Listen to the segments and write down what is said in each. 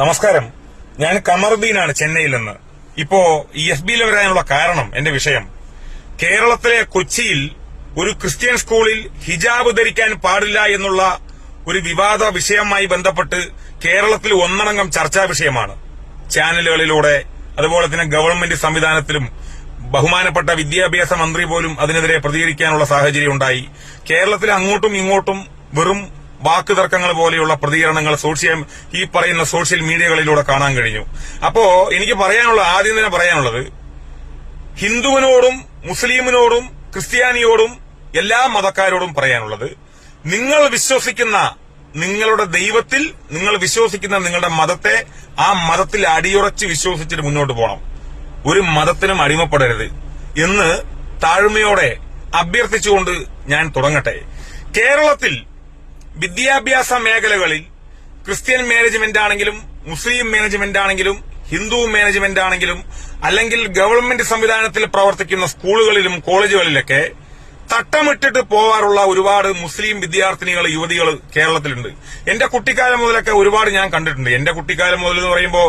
നമസ്കാരം. ഞാൻ കമറുദ്ദീനാണ് ചെന്നൈയിൽ നിന്ന്. ഇപ്പോ എഫ് ബിയിൽ വരാനുള്ള കാരണം എന്റെ വിഷയം. കേരളത്തിലെ കൊച്ചിയിൽ ഒരു ക്രിസ്ത്യൻ സ്കൂളിൽ ഹിജാബ് ധരിക്കാൻ പാടില്ല എന്നുള്ള ഒരു വിവാദ വിഷയവുമായി ബന്ധപ്പെട്ട് കേരളത്തിൽ ഒന്നടങ്കം ചർച്ചാ വിഷയമാണ്. ചാനലുകളിലൂടെ അതുപോലെ തന്നെ ഗവൺമെന്റ് സംവിധാനത്തിലും ബഹുമാനപ്പെട്ട വിദ്യാഭ്യാസ മന്ത്രി പോലും അതിനെതിരെ പ്രതികരിക്കാനുള്ള സാഹചര്യം ഉണ്ടായി. കേരളത്തിൽ അങ്ങോട്ടും ഇങ്ങോട്ടും വെറും വാക്ക് തർക്കങ്ങൾ പോലെയുള്ള പ്രതികരണങ്ങൾ സോഷ്യൽ ഈ പറയുന്ന സോഷ്യൽ മീഡിയകളിലൂടെ കാണാൻ കഴിഞ്ഞു. അപ്പോ എനിക്ക് പറയാനുള്ള ആദ്യം തന്നെ പറയാനുള്ളത് ഹിന്ദുവിനോടും മുസ്ലിമിനോടും ക്രിസ്ത്യാനിയോടും എല്ലാ മതക്കാരോടും പറയാനുള്ളത് നിങ്ങൾ വിശ്വസിക്കുന്ന നിങ്ങളുടെ ദൈവത്തിൽ നിങ്ങൾ വിശ്വസിക്കുന്ന നിങ്ങളുടെ മതത്തെ ആ മതത്തിൽ അടിയുറച്ച് വിശ്വസിച്ചിട്ട് മുന്നോട്ട് പോകണം. ഒരു മതത്തിനും അടിമപ്പെടരുത് എന്ന് താഴ്മയോടെ അഭ്യർത്ഥിച്ചുകൊണ്ട് ഞാൻ തുടങ്ങട്ടെ. കേരളത്തിൽ വിദ്യാഭ്യാസ മേഖലകളിൽ ക്രിസ്ത്യൻ മാനേജ്മെന്റ് ആണെങ്കിലും മുസ്ലിം മാനേജ്മെന്റ് ആണെങ്കിലും ഹിന്ദു മാനേജ്മെന്റ് ആണെങ്കിലും അല്ലെങ്കിൽ ഗവൺമെന്റ് സംവിധാനത്തിൽ പ്രവർത്തിക്കുന്ന സ്കൂളുകളിലും കോളേജുകളിലൊക്കെ തട്ടമിട്ടിട്ട് പോവാറുള്ള ഒരുപാട് മുസ്ലിം വിദ്യാർത്ഥിനികൾ യുവതികൾ കേരളത്തിലുണ്ട്. എന്റെ കുട്ടിക്കാലം മുതലൊക്കെ ഒരുപാട് ഞാൻ കണ്ടിട്ടുണ്ട്. എന്റെ കുട്ടിക്കാലം മുതൽ എന്ന് പറയുമ്പോൾ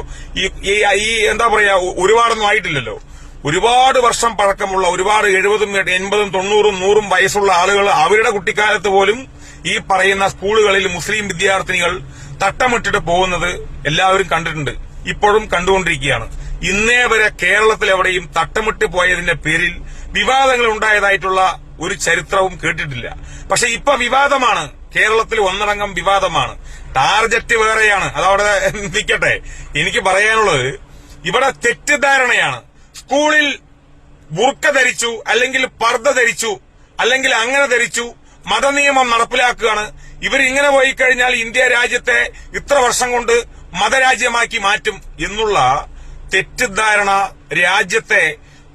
ഈ എന്താ പറയാ ഒരുപാടൊന്നും ആയിട്ടില്ലല്ലോ. ഒരുപാട് വർഷം പഴക്കമുള്ള ഒരുപാട് എഴുപതും എൺപതും തൊണ്ണൂറും നൂറും വയസ്സുള്ള ആളുകൾ അവരുടെ കുട്ടിക്കാലത്ത് പോലും ഈ പറയുന്ന സ്കൂളുകളിൽ മുസ്ലിം വിദ്യാർത്ഥിനികൾ തട്ടമിട്ടിട്ട് പോകുന്നത് എല്ലാവരും കണ്ടിട്ടുണ്ട്. ഇപ്പോഴും കണ്ടുകൊണ്ടിരിക്കുകയാണ്. ഇന്നേ വരെ കേരളത്തിൽ എവിടെയും തട്ടമിട്ട് പോയതിന്റെ പേരിൽ വിവാദങ്ങൾ ഉണ്ടായതായിട്ടുള്ള ഒരു ചരിത്രവും കേട്ടിട്ടില്ല. പക്ഷെ ഇപ്പൊ വിവാദമാണ്. കേരളത്തിൽ ഒന്നടങ്കം വിവാദമാണ്. ടാർജറ്റ് വേറെയാണ്. അതവിടെ നിൽക്കട്ടെ എനിക്ക് പറയാനുള്ളത് ഇവിടെ തെറ്റിദ്ധാരണയാണ്. സ്കൂളിൽ ബുർക്ക ധരിച്ചു അല്ലെങ്കിൽ പർദ്ദ ധരിച്ചു അല്ലെങ്കിൽ അങ്ങനെ ധരിച്ചു മതനിയമം നടപ്പിലാക്കുകയാണ്. ഇവർ ഇങ്ങനെ പോയി കഴിഞ്ഞാൽ ഇന്ത്യ രാജ്യത്തെ ഇത്ര വർഷം കൊണ്ട് മതരാജ്യമാക്കി മാറ്റും എന്നുള്ള തെറ്റിദ്ധാരണ രാജ്യത്തെ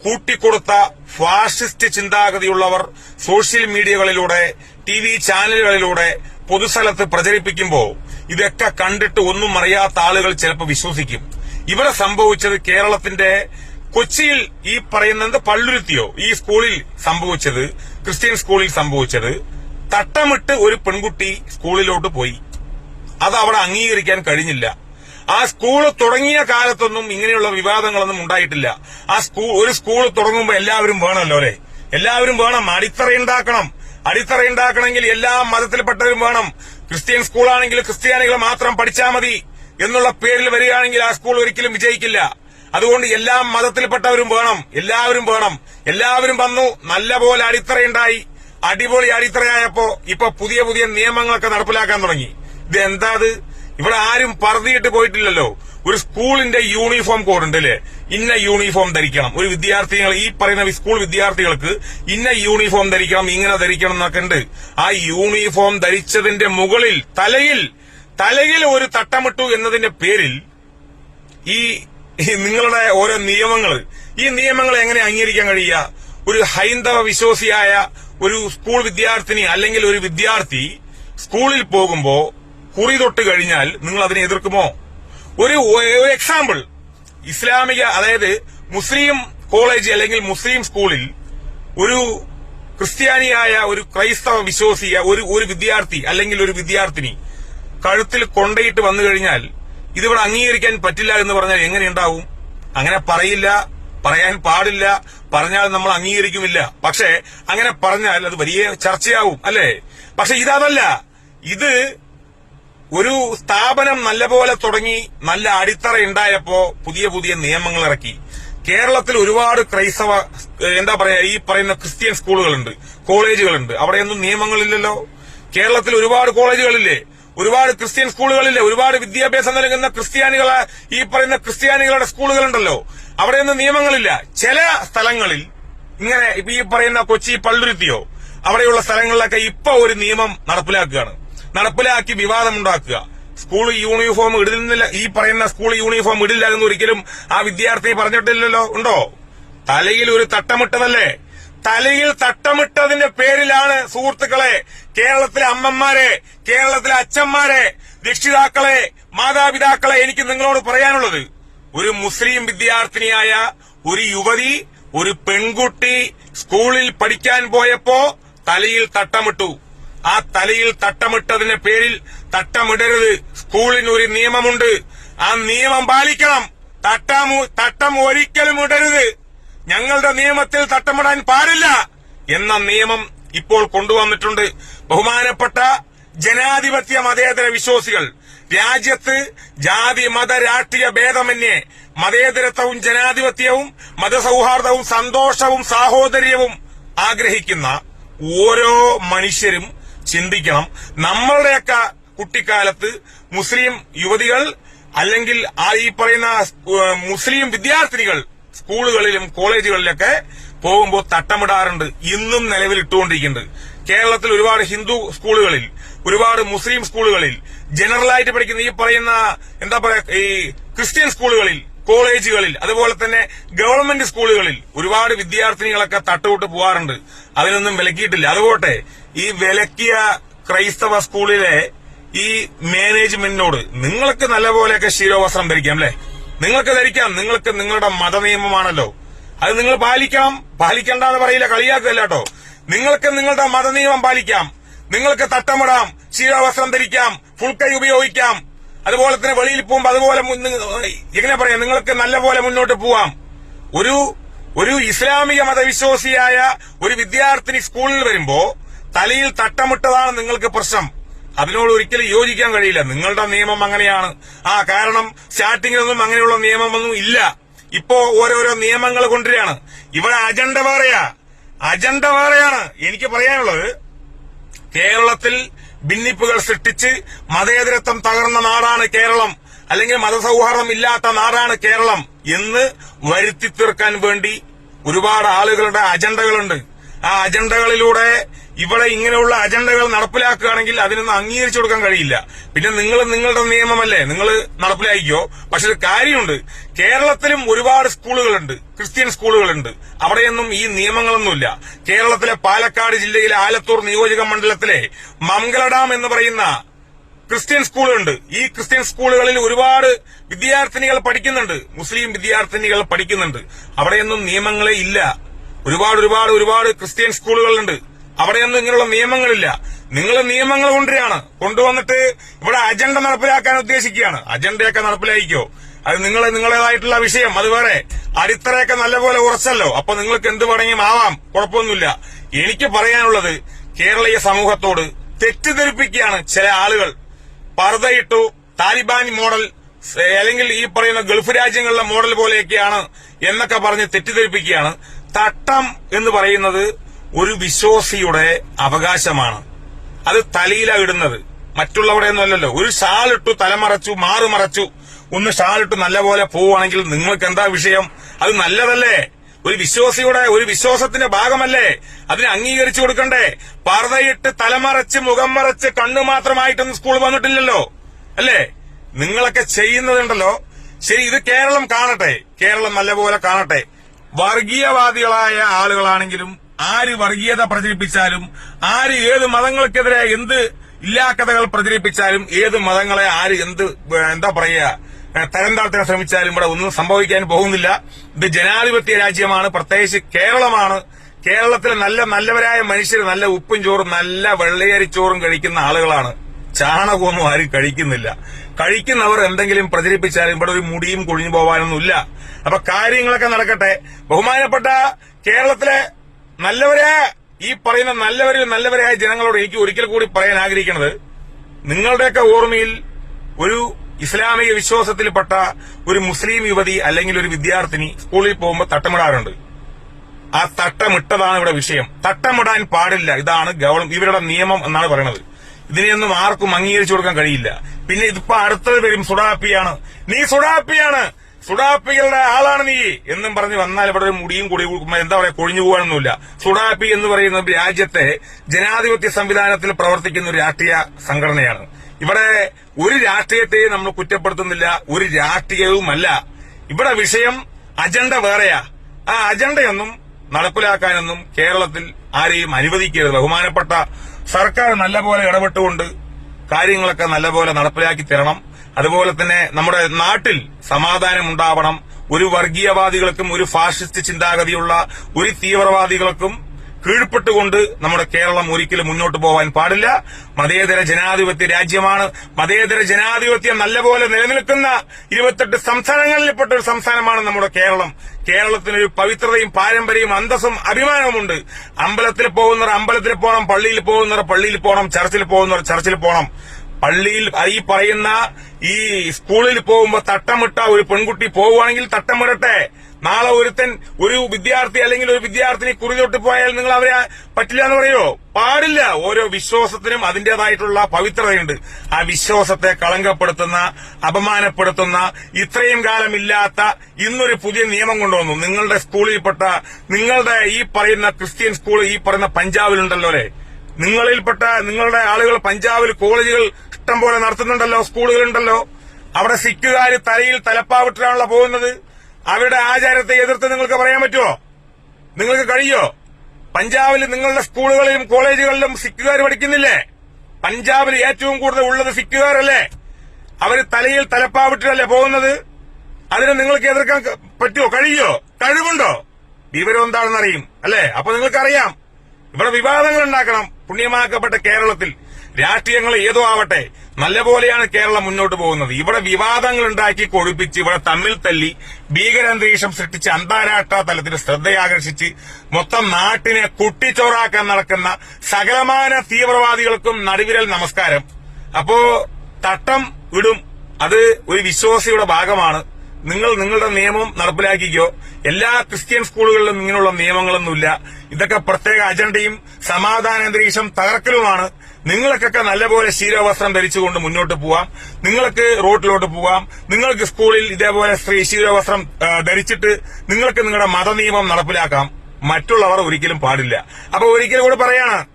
കൂട്ടിക്കൊടുത്ത ഫാഷിസ്റ്റ് ചിന്താഗതിയുള്ളവർ സോഷ്യൽ മീഡിയകളിലൂടെ ടി വി ചാനലുകളിലൂടെ പൊതുസ്ഥലത്ത് പ്രചരിപ്പിക്കുമ്പോൾ ഇതൊക്കെ കണ്ടിട്ട് ഒന്നും അറിയാത്ത ആളുകൾ ചിലപ്പോൾ വിശ്വസിക്കും. ഇവിടെ സംഭവിച്ചത് കേരളത്തിന്റെ കൊച്ചിയിൽ ഈ പറയുന്നത് പള്ളുരുത്തിയോ ഈ സ്കൂളിൽ സംഭവിച്ചത് ക്രിസ്ത്യൻ സ്കൂളിൽ സംഭവിച്ചത്. തട്ടമിട്ട് ഒരു പെൺകുട്ടി സ്കൂളിലോട്ട് പോയി. അത് അവിടെ അംഗീകരിക്കാൻ കഴിഞ്ഞില്ല. ആ സ്കൂൾ തുടങ്ങിയ കാലത്തൊന്നും ഇങ്ങനെയുള്ള വിവാദങ്ങളൊന്നും ഉണ്ടായിട്ടില്ല. ആ സ്കൂൾ ഒരു സ്കൂൾ തുടങ്ങുമ്പോൾ എല്ലാവരും വേണമല്ലോ അല്ലെ? എല്ലാവരും വേണം. അടിത്തറയുണ്ടാക്കണം അടിത്തറയുണ്ടാക്കണമെങ്കിൽ എല്ലാ മതത്തിൽപ്പെട്ടവരും വേണം. ക്രിസ്ത്യൻ സ്കൂളാണെങ്കിൽ ക്രിസ്ത്യാനികൾ മാത്രം പഠിച്ചാൽ മതി എന്നുള്ള പേരിൽ വരികയാണെങ്കിൽ ആ സ്കൂൾ ഒരിക്കലും വിജയിക്കില്ല. അതുകൊണ്ട് എല്ലാ മതത്തിൽപ്പെട്ടവരും വേണം. എല്ലാവരും വേണം. എല്ലാവരും വന്നു. നല്ലപോലെ അടിത്തറയുണ്ടായി അടിപൊളി അടിത്തറയായപ്പോ ഇപ്പൊ പുതിയ പുതിയ നിയമങ്ങളൊക്കെ നടപ്പിലാക്കാൻ തുടങ്ങി. ഇത് എന്താ ഇവിടെ ആരും പറഞ്ഞിട്ട് പോയിട്ടില്ലല്ലോ. ഒരു സ്കൂളിന്റെ യൂണിഫോം കോഡ് ഉണ്ട് അല്ലേ ഇന്ന യൂണിഫോം ധരിക്കണം. ഒരു വിദ്യാർത്ഥികൾ ഈ പറയുന്ന സ്കൂൾ വിദ്യാർത്ഥികൾക്ക് ഇന്ന യൂണിഫോം ധരിക്കണം ഇങ്ങനെ ധരിക്കണം എന്നൊക്കെ ഉണ്ട്. ആ യൂണിഫോം ധരിച്ചതിന്റെ മുകളിൽ തലയിൽ തലയിൽ ഒരു തട്ടമിട്ടു എന്നതിന്റെ പേരിൽ ഈ നിങ്ങളുടെ ഓരോ നിയമങ്ങൾ ഈ നിയമങ്ങൾ എങ്ങനെ അംഗീകരിക്കാൻ കഴിയുക? ഒരു ഹൈന്ദവ വിശ്വാസിയായ ഒരു സ്കൂൾ വിദ്യാർത്ഥിനി അല്ലെങ്കിൽ ഒരു വിദ്യാർത്ഥി സ്കൂളിൽ പോകുമ്പോ കുറി തൊട്ട് കഴിഞ്ഞാൽ നിങ്ങൾ അതിനെ എതിർക്കുമോ? ഒരു ഒരു എക്സാമ്പിൾ ഇസ്ലാമിക അതായത് മുസ്ലിം കോളേജ് അല്ലെങ്കിൽ മുസ്ലിം സ്കൂളിൽ ഒരു ക്രിസ്ത്യാനിയായ ഒരു ക്രൈസ്തവ വിശ്വാസിയ ഒരു ഒരു വിദ്യാർത്ഥി അല്ലെങ്കിൽ ഒരു വിദ്യാർത്ഥിനി കഴുത്തിൽ കൊണ്ടയിട്ട് വന്നു കഴിഞ്ഞാൽ ഇതിവിടെ അംഗീകരിക്കാൻ പറ്റില്ല എന്ന് പറഞ്ഞാൽ എങ്ങനെയുണ്ടാവും അങ്ങനെ പറയില്ല. പറയാൻ പാടില്ല പറഞ്ഞാൽ നമ്മൾ അംഗീകരിക്കുമില്ല. പക്ഷേ അങ്ങനെ പറഞ്ഞാൽ അത് വലിയ ചർച്ചയാവും അല്ലേ? പക്ഷെ ഇതല്ല ഇത് ഒരു സ്ഥാപനം നല്ലപോലെ തുടങ്ങി നല്ല അടിത്തറ ഉണ്ടായപ്പോ പുതിയ പുതിയ നിയമങ്ങൾ ഇറക്കി. കേരളത്തിൽ ഒരുപാട് ക്രൈസ്തവ എന്താ പറയാ ഈ പറയുന്ന ക്രിസ്ത്യൻ സ്കൂളുകളുണ്ട് കോളേജുകളുണ്ട്. അവിടെയൊന്നും നിയമങ്ങളില്ലല്ലോ. കേരളത്തിൽ ഒരുപാട് കോളേജുകളില്ലേ? ഒരുപാട് ക്രിസ്ത്യൻ സ്കൂളുകളില്ലേ? ഒരുപാട് വിദ്യാഭ്യാസം നൽകുന്ന ക്രിസ്ത്യാനികളെ ഈ പറയുന്ന ക്രിസ്ത്യാനികളുടെ സ്കൂളുകളുണ്ടല്ലോ. അവിടെയൊന്നും നിയമങ്ങളില്ല. ചില സ്ഥലങ്ങളിൽ ഇങ്ങനെ ഇപ്പൊ ഈ പറയുന്ന കൊച്ചി പള്ളുരുത്തിയോ അവിടെയുള്ള സ്ഥലങ്ങളിലൊക്കെ ഇപ്പൊ ഒരു നിയമം നടപ്പിലാക്കുകയാണ്. നടപ്പിലാക്കി വിവാദമുണ്ടാക്കുക. സ്കൂൾ യൂണിഫോം ഇടുന്നില്ല ഈ പറയുന്ന സ്കൂൾ യൂണിഫോം ഇടില്ല എന്ന് ഒരിക്കലും ആ വിദ്യാർത്ഥി പറഞ്ഞിട്ടില്ലല്ലോ ഉണ്ടോ? തലയിൽ ഒരു തട്ടമിട്ടതല്ലേ? തലയിൽ തട്ടമിട്ടതിന്റെ പേരിലാണ് സുഹൃത്തുക്കളെ കേരളത്തിലെ അമ്മമാരെ കേരളത്തിലെ അച്ഛന്മാരെ രക്ഷിതാക്കളെ മാതാപിതാക്കളെ എനിക്ക് നിങ്ങളോട് പറയാനുള്ളത്. ഒരു മുസ്ലിം വിദ്യാർത്ഥിനിയായ ഒരു യുവതി ഒരു പെൺകുട്ടി സ്കൂളിൽ പഠിക്കാൻ പോയപ്പോ തലയിൽ തട്ടമിട്ടു. ആ തലയിൽ തട്ടമിട്ടതിന്റെ പേരിൽ തട്ടമിടരുത്. സ്കൂളിന് ഒരു നിയമമുണ്ട്. ആ നിയമം പാലിക്കണം. തട്ടം തട്ടം ഒരിക്കലും ഇടരുത്. ഞങ്ങളുടെ നിയമത്തിൽ തട്ടമിടാൻ പാടില്ല എന്ന നിയമം ഇപ്പോൾ കൊണ്ടുവന്നിട്ടുണ്ട്. ബഹുമാനപ്പെട്ട ജനാധിപത്യ മതേതര വിശ്വാസികൾ. രാജ്യത്ത് ജാതി മത രാഷ്ട്രീയ ഭേദമന്യേ മതേതരത്വവും ജനാധിപത്യവും മതസൗഹാർദ്ദവും സന്തോഷവും സാഹോദര്യവും ആഗ്രഹിക്കുന്ന ഓരോ മനുഷ്യരും ചിന്തിക്കണം. നമ്മളുടെയൊക്കെ കുട്ടിക്കാലത്ത് മുസ്ലിം യുവതികൾ അല്ലെങ്കിൽ ആ ഈ പറയുന്ന മുസ്ലിം വിദ്യാർത്ഥിനികൾ സ്കൂളുകളിലും കോളേജുകളിലൊക്കെ പോകുമ്പോൾ തട്ടമിടാറുണ്ട്. ഇന്നും നിലവിലിട്ടുകൊണ്ടിരിക്കുന്നുണ്ട്. കേരളത്തിൽ ഒരുപാട് ഹിന്ദു സ്കൂളുകളിൽ ഒരുപാട് മുസ്ലിം സ്കൂളുകളിൽ ജനറലായിട്ട് പഠിക്കുന്ന ഈ പറയുന്ന എന്താ പറയാ ഈ ക്രിസ്ത്യൻ സ്കൂളുകളിൽ കോളേജുകളിൽ അതുപോലെ തന്നെ ഗവൺമെന്റ് സ്കൂളുകളിൽ ഒരുപാട് വിദ്യാർത്ഥിനികളൊക്കെ തട്ടുവിട്ട് പോകാറുണ്ട് അതിനൊന്നും വിലക്കിയിട്ടില്ല. അതുപോട്ടെ ഈ വിലക്കിയ ക്രൈസ്തവ സ്കൂളിലെ ഈ മാനേജ്മെന്റിനോട് നിങ്ങൾക്ക് നല്ലപോലെയൊക്കെ ശിരോവസ്ത്രം ധരിക്കാം അല്ലെ? നിങ്ങൾക്ക് ധരിക്കാം. നിങ്ങൾക്ക് നിങ്ങളുടെ മതനിയമമാണല്ലോ. അത് നിങ്ങൾ പാലിക്കണം. പാലിക്കണ്ടെന്ന് പറയില്ല. കളിയാക്കല്ല കേട്ടോ. നിങ്ങൾക്ക് നിങ്ങളുടെ മതനിയമം പാലിക്കാം. നിങ്ങൾക്ക് തട്ടമിടാം വസ്ത്രം ധരിക്കാം ഫുൾ കൈ ഉപയോഗിക്കാം. അതുപോലെ തന്നെ വെളിയിൽ പോകുമ്പോൾ അതുപോലെ എങ്ങനെ പറയാം? നിങ്ങൾക്ക് നല്ല പോലെ മുന്നോട്ട് പോവാം. ഒരു ഒരു ഇസ്ലാമിക മതവിശ്വാസിയായ ഒരു വിദ്യാർത്ഥിനി സ്കൂളിൽ വരുമ്പോ തലയിൽ തട്ടമിട്ടതാണ് നിങ്ങൾക്ക് പ്രശ്നം. അതിനോട് ഒരിക്കലും യോജിക്കാൻ കഴിയില്ല. നിങ്ങളുടെ നിയമം അങ്ങനെയാണ്. ആ കാരണം സ്റ്റാർട്ടിങ്ങിലൊന്നും അങ്ങനെയുള്ള നിയമമൊന്നും ഇല്ല. ഇപ്പോ ഓരോരോ നിയമങ്ങൾ കൊണ്ടുവരികയാണ്. ഇവിടെ അജണ്ട വേറെയാ. അജണ്ട വേറെയാണ്. എനിക്ക് പറയാനുള്ളത് കേരളത്തിൽ ഭിന്നിപ്പുകൾ സൃഷ്ടിച്ച് മതേതരത്വം തകർന്ന നാടാണ് കേരളം. അല്ലെങ്കിൽ മതസൗഹാർദ്ദം ഇല്ലാത്ത നാടാണ് കേരളം എന്ന് വരുത്തി തീർക്കാൻ വേണ്ടി ഒരുപാട് ആളുകളുടെ അജണ്ടകളുണ്ട്. ആ അജണ്ടകളിലൂടെ ഇവിടെ ഇങ്ങനെയുള്ള അജണ്ടകൾ നടപ്പിലാക്കുകയാണെങ്കിൽ അതിനൊന്നും അംഗീകരിച്ചു കൊടുക്കാൻ കഴിയില്ല. പിന്നെ നിങ്ങൾ നിങ്ങളുടെ നിയമമല്ലേ? നിങ്ങൾ നടപ്പിലാക്കിക്കോ. പക്ഷെ ഒരു കാര്യമുണ്ട്. കേരളത്തിലും ഒരുപാട് സ്കൂളുകളുണ്ട്. ക്രിസ്ത്യൻ സ്കൂളുകളുണ്ട്. അവിടെയൊന്നും ഈ നിയമങ്ങളൊന്നുമില്ല. കേരളത്തിലെ പാലക്കാട് ജില്ലയിലെ ആലത്തൂർ നിയോജക മണ്ഡലത്തിലെ മംഗള ഡാം എന്ന് പറയുന്ന ക്രിസ്ത്യൻ സ്കൂളുണ്ട്. ഈ ക്രിസ്ത്യൻ സ്കൂളുകളിൽ ഒരുപാട് വിദ്യാർത്ഥിനികൾ പഠിക്കുന്നുണ്ട്. മുസ്ലിം വിദ്യാർത്ഥിനികൾ പഠിക്കുന്നുണ്ട്. അവിടെയൊന്നും നിയമങ്ങളെ ഇല്ല. ഒരുപാട് ഒരുപാട് ഒരുപാട് ക്രിസ്ത്യൻ സ്കൂളുകളുണ്ട്. അവിടെയൊന്നും ഇങ്ങനെയുള്ള നിയമങ്ങളില്ല. നിങ്ങൾ നിയമങ്ങൾ കൊണ്ടുവരികയാണ്. കൊണ്ടുവന്നിട്ട് ഇവിടെ അജണ്ട നടപ്പിലാക്കാൻ ഉദ്ദേശിക്കുകയാണ്. അജണ്ടയൊക്കെ നടപ്പിലാക്കിക്കോ. അത് നിങ്ങൾ നിങ്ങളേതായിട്ടുള്ള വിഷയം. അത് വേറെ. അടിത്തറയൊക്കെ നല്ലപോലെ ഉറച്ചല്ലോ. അപ്പൊ നിങ്ങൾക്ക് എന്ത് വേണമെങ്കിലും ആവാം. കുഴപ്പമൊന്നുമില്ല. എനിക്ക് പറയാനുള്ളത് കേരളീയ സമൂഹത്തോട് തെറ്റിദ്ധരിപ്പിക്കുകയാണ് ചില ആളുകൾ. പർദ്ദയിട്ടു താലിബാൻ മോഡൽ അല്ലെങ്കിൽ ഈ പറയുന്ന ഗൾഫ് രാജ്യങ്ങളിലെ മോഡൽ പോലെയൊക്കെയാണ് എന്നൊക്കെ പറഞ്ഞ് തെറ്റിദ്ധരിപ്പിക്കുകയാണ്. തട്ടം എന്ന് പറയുന്നത് ഒരു വിശ്വാസിയുടെ അവകാശമാണ്. അത് തലയിലാണ് ഇടുന്നത്. മറ്റുള്ളവരുടെ ഒന്നുമല്ലല്ലോ ഒരു ഷാളിട്ടു തലമറച്ചു മാറുമറച്ചു ഒന്ന് ഷാളിട്ട് നല്ലപോലെ പോവുകയാണെങ്കിൽ നിങ്ങൾക്ക് എന്താ വിഷയം? അത് നല്ലതല്ലേ? ഒരു വിശ്വാസിയുടെ ഒരു വിശ്വാസത്തിന്റെ ഭാഗമല്ലേ? അതിനെ അംഗീകരിച്ചു കൊടുക്കണ്ടേ? പർദ്ദയിട്ട് തലമറച്ച് മുഖം മറച്ച് കണ്ണു മാത്രമായിട്ടൊന്നും സ്കൂൾ വന്നിട്ടില്ലല്ലോ. അല്ലേ? നിങ്ങളൊക്കെ ചെയ്യുന്നതുണ്ടല്ലോ. ശരി ഇത് കേരളം കാണട്ടെ. കേരളം നല്ലപോലെ കാണട്ടെ. വർഗീയവാദികളായ ആളുകളാണെങ്കിലും ആര് വർഗീയത പ്രചരിപ്പിച്ചാലും ആര് ഏത് മതങ്ങൾക്കെതിരെ എന്ത് ഇല്ലാക്കഥകൾ പ്രചരിപ്പിച്ചാലും ഏത് മതങ്ങളെ ആര് എന്ത് എന്താ പറയുക തരം താഴ്ത്താൻ ശ്രമിച്ചാലും ഇവിടെ ഒന്നും സംഭവിക്കാൻ പോകുന്നില്ല. ഇത് ജനാധിപത്യ രാജ്യമാണ് പ്രത്യേകിച്ച് കേരളമാണ്. കേരളത്തിലെ നല്ല നല്ലവരായ മനുഷ്യർ നല്ല ഉപ്പും ചോറും നല്ല വെള്ളയരിച്ചോറും കഴിക്കുന്ന ആളുകളാണ്. ചാണകമൊന്നും ആരും കഴിക്കുന്നില്ല. കഴിക്കുന്നവർ എന്തെങ്കിലും പ്രചരിപ്പിച്ചാലും ഇവിടെ ഒരു മുടിയും കൊഴിഞ്ഞു പോകാനൊന്നുമില്ല അപ്പൊ കാര്യങ്ങളൊക്കെ നടക്കട്ടെ. ബഹുമാനപ്പെട്ട കേരളത്തിലെ നല്ലവരെ ഈ പറയുന്ന നല്ലവരിൽ നല്ലവരായ ജനങ്ങളോട് എനിക്ക് ഒരിക്കൽ കൂടി പറയാൻ ആഗ്രഹിക്കുന്നത് നിങ്ങളുടെയൊക്കെ ഓർമ്മയിൽ ഒരു ഇസ്ലാമിക വിശ്വാസത്തിൽപ്പെട്ട ഒരു മുസ്ലിം യുവതി അല്ലെങ്കിൽ ഒരു വിദ്യാർത്ഥിനി സ്കൂളിൽ പോകുമ്പോൾ തട്ടമിടാറുണ്ട്. ആ തട്ടമിട്ടതാണ് ഇവിടെ വിഷയം. തട്ടമിടാൻ പാടില്ല. ഇതാണ് ഗവൺമെന്റ് ഇവരുടെ നിയമം എന്നാണ് പറയുന്നത്. ഇതിനെയൊന്നും ആർക്കും അംഗീകരിച്ചു കൊടുക്കാൻ കഴിയില്ല. പിന്നെ ഇതിപ്പോ അടുത്തത് വരും സുഡാപ്പിയാണ്. നീ സുഡാപ്പിയാണ്. സുഡാപ്പികളുടെ ആളാണ് നീ. എന്നും പറഞ്ഞ് വന്നാൽ ഇവിടെ ഒരു മുടിയും കൂടി എന്താ പറയാ കൊഴിഞ്ഞു പോകാനൊന്നുമില്ല സുഡാപ്പി എന്ന് പറയുന്ന രാജ്യത്തെ ജനാധിപത്യ സംവിധാനത്തിൽ പ്രവർത്തിക്കുന്ന ഒരു രാഷ്ട്രീയ സംഘടനയാണ്. ഇവിടെ ഒരു രാഷ്ട്രീയത്തെയും നമ്മൾ കുറ്റപ്പെടുത്തുന്നില്ല. ഒരു രാഷ്ട്രീയവുമല്ല. ഇവിടെ വിഷയം അജണ്ട വേറെയാ. ആ അജണ്ടയൊന്നും നടപ്പിലാക്കാനൊന്നും കേരളത്തിൽ ആരെയും അനുവദിക്കരുത്. ബഹുമാനപ്പെട്ട സർക്കാർ നല്ലപോലെ ഇടപെട്ടുകൊണ്ട് കാര്യങ്ങളൊക്കെ നല്ലപോലെ നടപ്പിലാക്കി തരണം. അതുപോലെ തന്നെ നമ്മുടെ നാട്ടിൽ സമാധാനം ഉണ്ടാവണം. ഒരു വർഗീയവാദികൾക്കും ഒരു ഫാഷിസ്റ്റ് ചിന്താഗതിയുള്ള ഒരു തീവ്രവാദികൾക്കും കീഴ്പ്പെട്ടുകൊണ്ട് നമ്മുടെ കേരളം ഒരിക്കലും മുന്നോട്ട് പോകാൻ പാടില്ല. മതേതര ജനാധിപത്യ രാജ്യമാണ്. മതേതര ജനാധിപത്യം നല്ലപോലെ നിലനിൽക്കുന്ന ഇരുപത്തെട്ട് സംസ്ഥാനങ്ങളിൽപ്പെട്ട ഒരു സംസ്ഥാനമാണ് നമ്മുടെ കേരളം. കേരളത്തിന് ഒരു പവിത്രതയും പാരമ്പര്യവും അന്തസ്സും അഭിമാനവുമുണ്ട്. അമ്പലത്തിൽ പോകുന്നവർ അമ്പലത്തിൽ പോകണം പള്ളിയിൽ പോകുന്നവർ പള്ളിയിൽ പോകണം ചർച്ചിൽ പോകുന്നവർ ചർച്ചിൽ പോകണം പള്ളിയിൽ ഈ പറയുന്ന ഈ സ്കൂളിൽ പോകുമ്പോൾ തട്ടമിട്ട ഒരു പെൺകുട്ടി പോവുകയാണെങ്കിൽ തട്ടമിടട്ടെ. നാളെ ഒരുത്തൻ ഒരു വിദ്യാർത്ഥി അല്ലെങ്കിൽ ഒരു വിദ്യാർത്ഥിനി കുറിതൊട്ട് പോയാൽ നിങ്ങൾ അവരെ പറ്റില്ല എന്ന് പറയോ? പാടില്ല. ഓരോ വിശ്വാസത്തിനും അതിന്റേതായിട്ടുള്ള പവിത്രതയുണ്ട്. ആ വിശ്വാസത്തെ കളങ്കപ്പെടുത്തുന്ന അപമാനപ്പെടുത്തുന്ന ഇത്രയും കാലമില്ലാത്ത ഇന്നൊരു പുതിയ നിയമം കൊണ്ടുവന്നു. നിങ്ങളുടെ സ്കൂളിൽപ്പെട്ട നിങ്ങളുടെ ഈ പറയുന്ന ക്രിസ്ത്യൻ സ്കൂൾ ഈ പറയുന്ന പഞ്ചാബിലുണ്ടല്ലോ അല്ലെ? നിങ്ങളിൽപ്പെട്ട നിങ്ങളുടെ ആളുകൾ പഞ്ചാബിൽ കോളേജുകൾ ഇഷ്ടം പോലെ നടത്തുന്നുണ്ടല്ലോ സ്കൂളുകളുണ്ടല്ലോ. അവിടെ സിഖുകാർ തലയിൽ തലപ്പാവിട്ടാണല്ലോ പോകുന്നത്. അവരുടെ ആചാരത്തെ എതിർത്ത് നിങ്ങൾക്ക് പറയാൻ പറ്റുമോ നിങ്ങൾക്ക് കഴിയോ? പഞ്ചാബിൽ നിങ്ങളുടെ സ്കൂളുകളിലും കോളേജുകളിലും സിഖുകാർ പഠിക്കുന്നില്ലേ? പഞ്ചാബിൽ ഏറ്റവും കൂടുതൽ ഉള്ളത് സിഖുകാരല്ലേ അവർ തലയിൽ തലപ്പാവിട്ടല്ലേ പോകുന്നത്? അതിന് നിങ്ങൾക്ക് എതിർക്കാൻ പറ്റുമോ കഴിയോ? കഴിവുണ്ടോ? വിവരം എന്താണെന്ന് അറിയും അല്ലേ? അപ്പൊ നിങ്ങൾക്കറിയാം. ഇവിടെ വിവാദങ്ങൾ ഉണ്ടാക്കണം. പുണ്യമാക്കപ്പെട്ട കേരളത്തിൽ രാഷ്ട്രീയങ്ങൾ ഏതോ ആവട്ടെ നല്ലപോലെയാണ് കേരളം മുന്നോട്ട് പോകുന്നത്. ഇവിടെ വിവാദങ്ങൾ ഉണ്ടാക്കി കൊഴുപ്പിച്ച് ഇവിടെ തമ്മിൽ തല്ലി ഭീകരാന്തരീക്ഷം സൃഷ്ടിച്ച് അന്താരാഷ്ട്ര തലത്തിൽ ശ്രദ്ധയാകർഷിച്ച് മൊത്തം നാട്ടിനെ കുട്ടിച്ചോറാക്കാൻ നടക്കുന്ന സകലമാന തീവ്രവാദികൾക്കും നടുവിരൽ നമസ്കാരം. അപ്പോ തട്ടം വിടും. അത് ഒരു വിശ്വാസിയുടെ ഭാഗമാണ്. നിങ്ങൾ നിങ്ങളുടെ നിയമം നടപ്പിലാക്കിക്കോ. എല്ലാ ക്രിസ്ത്യൻ സ്കൂളുകളിലും ഇങ്ങനെയുള്ള നിയമങ്ങളൊന്നുമില്ല. ഇതൊക്കെ പ്രത്യേക അജണ്ടയും സമാധാന അന്തരീക്ഷം തകർക്കലുമാണ്. നിങ്ങൾക്കൊക്കെ നല്ലപോലെ ശീലവസ്ത്രം ധരിച്ചുകൊണ്ട് മുന്നോട്ട് പോവാം. നിങ്ങൾക്ക് റോട്ടിലോട്ട് പോവാം. നിങ്ങൾക്ക് സ്കൂളിൽ ഇതേപോലെ സ്ത്രീ ശീലവസ്ത്രം ആ, ധരിച്ചിട്ട് നിങ്ങൾക്ക് നിങ്ങളുടെ മതനിയമം നടപ്പിലാക്കാം. മറ്റുള്ളവർ ഒരിക്കലും പാടില്ല. അപ്പൊ ഒരിക്കലും കൂടെ പറയാണ്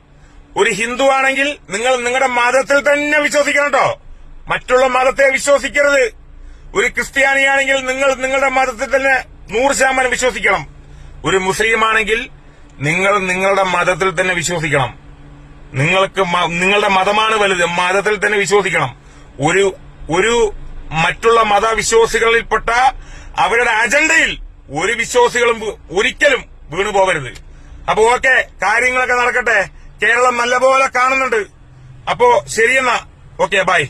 ഒരു ഹിന്ദു ആണെങ്കിൽ നിങ്ങൾ നിങ്ങളുടെ മതത്തിൽ തന്നെ വിശ്വസിക്കണം കേട്ടോ മറ്റുള്ള മതത്തെ വിശ്വസിക്കരുത്. ഒരു ക്രിസ്ത്യാനിയാണെങ്കിൽ നിങ്ങൾ നിങ്ങളുടെ മതത്തിൽ തന്നെ നൂറ് ശതമാനം വിശ്വസിക്കണം. ഒരു മുസ്ലിമാണെങ്കിൽ നിങ്ങൾ നിങ്ങളുടെ മതത്തിൽ തന്നെ വിശ്വസിക്കണം. നിങ്ങൾക്ക് നിങ്ങളുടെ മതമാണ് വലുത് മതത്തിൽ തന്നെ വിശ്വസിക്കണം. ഒരു ഒരു മറ്റുള്ള മതവിശ്വാസികളിൽപ്പെട്ട അവരുടെ അജണ്ടയിൽ ഒരു വിശ്വാസികളും ഒരിക്കലും വീണു പോകരുത് അപ്പൊ ഓക്കെ കാര്യങ്ങളൊക്കെ നടക്കട്ടെ. കേരളം നല്ലപോലെ കാണുന്നുണ്ട്. അപ്പോ ശരിയെന്നാ. Okay bye.